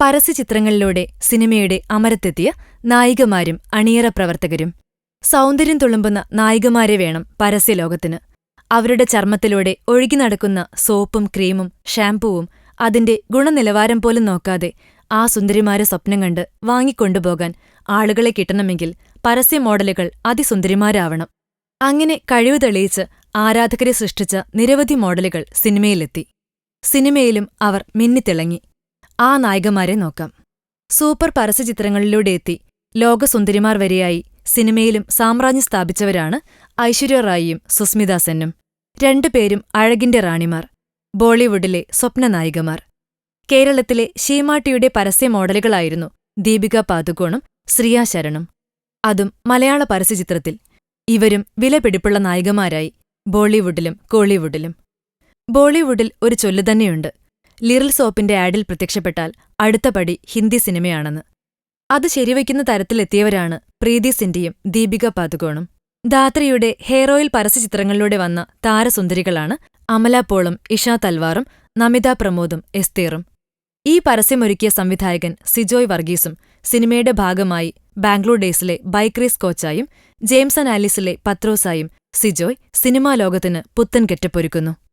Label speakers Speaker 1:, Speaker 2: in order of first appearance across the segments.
Speaker 1: പരസ്യചിത്രങ്ങളിലൂടെ സിനിമയുടെ അമരത്തെത്തിയ നായികമാരും അണിയറ പ്രവർത്തകരും. സൗന്ദര്യം തുളുമ്പുന്ന നായികമാരെ വേണം പരസ്യലോകത്തിന്. അവരുടെ ചർമ്മത്തിലൂടെ ഒഴുകി നടക്കുന്ന സോപ്പും ക്രീമും ഷാംപൂവും അതിന്റെ ഗുണനിലവാരം പോലും നോക്കാതെ ആ സുന്ദരിമാരെ സ്വപ്നം കണ്ട് വാങ്ങിക്കൊണ്ടുപോകാൻ ആളുകളെ കിട്ടണമെങ്കിൽ പരസ്യ മോഡലുകൾ അതിസുന്ദരിമാരാവണം. അങ്ങനെ കഴിവ് തെളിയിച്ച് ആരാധകരെ സൃഷ്ടിച്ച നിരവധി മോഡലുകൾ സിനിമയിലെത്തി. സിനിമയിലും അവർ മിന്നിത്തിളങ്ങി. ആ നായികമാരെ നോക്കാം. സൂപ്പർ പരസ്യചിത്രങ്ങളിലൂടെ എത്തി ലോകസുന്ദരിമാർ വരെയായി സിനിമയിലും സാമ്രാജ്യം സ്ഥാപിച്ചവരാണ് ഐശ്വര്യ റായിയും സുസ്മിത സെന്നും രണ്ടുപേരും അഴകിന്റെ റാണിമാർ ബോളിവുഡിലെ സ്വപ്നനായികമാർ കേരളത്തിലെ ഷീമാട്ടിയുടെ പരസ്യ മോഡലുകളായിരുന്നു ദീപിക പാതുകോണും ശ്രീയാ ശരണും. അതും മലയാള പരസ്യചിത്രത്തിൽ ഇവരും വിലപിടിപ്പുള്ള നായികമാരായി ബോളിവുഡിലും കോളിവുഡിലും. ബോളിവുഡിൽ ഒരു ചൊല്ലു തന്നെയുണ്ട്. ലിറിൽ സോപ്പിന്റെ ആഡിൽ പ്രത്യക്ഷപ്പെട്ടാൽ അടുത്ത പടി ഹിന്ദി സിനിമയാണെന്ന്. അത് ശരിവയ്ക്കുന്ന തരത്തിലെത്തിയവരാണ് പ്രീതി സിൻഡിയും ദീപിക പാതുകോണും ദാത്രിയുടെ ഹെയർ ഓയിൽ പരസ്യചിത്രങ്ങളിലൂടെ വന്ന താരസുന്ദരികളാണ് അമല പോളും ഇഷ തൽവാറും നമിത പ്രമോദും എസ്തീറും. ഈ പരസ്യമൊരുക്കിയ സംവിധായകൻ സിജോയ് വർഗീസും സിനിമയുടെ ഭാഗമായി ബാംഗ്ലൂർ ഡേയ്സിലെ ബൈക്ക് റേസ് കോച്ചായും ജെയിംസൺ ആലിസിലെ പത്രോസായും സിജോയ് സിനിമാ ലോകത്തിന് പുത്തൻ കെറ്റപ്പൊരുക്കുന്നു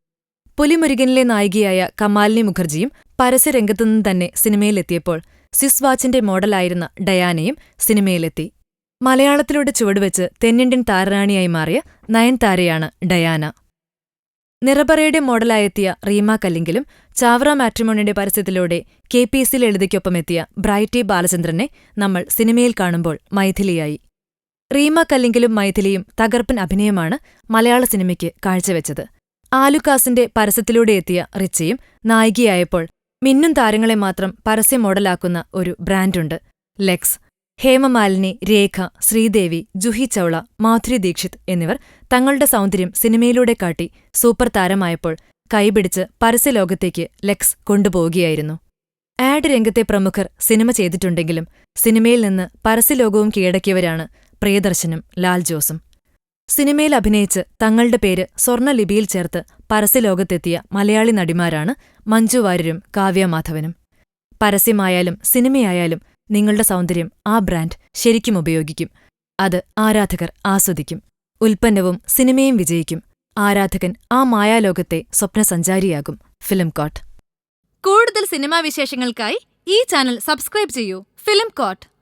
Speaker 1: പുലിമുരുകനിലെ നായികയായ കമാലിനി മുഖർജിയും പരസ്യരംഗത്തുനിന്ന് തന്നെ സിനിമയിലെത്തിയപ്പോൾ സ്വിസ് വാച്ചിന്റെ മോഡലായിരുന്ന ഡയാനയും സിനിമയിലെത്തി. മലയാളത്തിലൂടെ ചുവടുവെച്ച് തെന്നിന്ത്യൻ താരറാണിയായി മാറിയ നയൻതാരയാണ് ഡയാന. നിറബറയുടെ മോഡലായെത്തിയ റീമ കല്ലിങ്കിലും ചാവറ മാട്രിമോണിയുടെ പരസ്യത്തിലൂടെ കെ പി എസ് സി ലളിതയ്ക്കൊപ്പമെത്തിയ ബ്രൈറ്റി ബാലചന്ദ്രനെ നമ്മൾ സിനിമയിൽ കാണുമ്പോൾ മൈഥിലിയായി. റീമ കല്ലിങ്കിലും മൈഥിലിയും തകർപ്പൻ അഭിനയമാണ് മലയാള സിനിമയ്ക്ക് കാഴ്ചവെച്ചത്. ആലുക്കാസിന്റെ പരസ്യത്തിലൂടെ എത്തിയ റിച്ചയും നായികയായപ്പോൾ മിന്നും താരങ്ങളെ മാത്രം പരസ്യ മോഡലാക്കുന്ന ഒരു ബ്രാൻഡുണ്ട്. ലെക്സ് ഹേമമാലിനി രേഖ ശ്രീദേവി ജുഹി ചൗള മാധുരി ദീക്ഷിത് എന്നിവർ തങ്ങളുടെ സൗന്ദര്യം സിനിമയിലൂടെ കാട്ടി സൂപ്പർ താരമായപ്പോൾ കൈപിടിച്ച് പരസ്യലോകത്തേക്ക് ലെക്സ് കൊണ്ടുപോവുകയായിരുന്നു. ആഡ് രംഗത്തെ പ്രമുഖർ സിനിമ ചെയ്തിട്ടുണ്ടെങ്കിലും സിനിമയിൽ നിന്ന് പരസ്യലോകവും കീഴടക്കിയവരാണ് പ്രിയദർശനും ലാൽ ജോസും. സിനിമയിൽ അഭിനയിച്ച് തങ്ങളുടെ പേര് സ്വർണലിപിയിൽ ചേർത്ത് പരസ്യലോകത്തെത്തിയ മലയാളി നടിമാരാണ് മഞ്ജു വാര്യരും കാവ്യ മാധവനും. പരസ്യമായാലും സിനിമയായാലും നിങ്ങളുടെ സൗന്ദര്യം ആ ബ്രാൻഡ് ശരിക്കും ഉപയോഗിക്കും. അത് ആരാധകർ ആസ്വദിക്കും. ഉൽപ്പന്നവും സിനിമയും വിജയിക്കും. ആരാധകൻ ആ മായാലോകത്തെ സ്വപ്നസഞ്ചാരിയാകും. ഫിലിം കോട്ട്
Speaker 2: കൂടുതൽ സിനിമാ വിശേഷങ്ങൾക്കായി ഈ ചാനൽ സബ്സ്ക്രൈബ് ചെയ്യൂ. Film court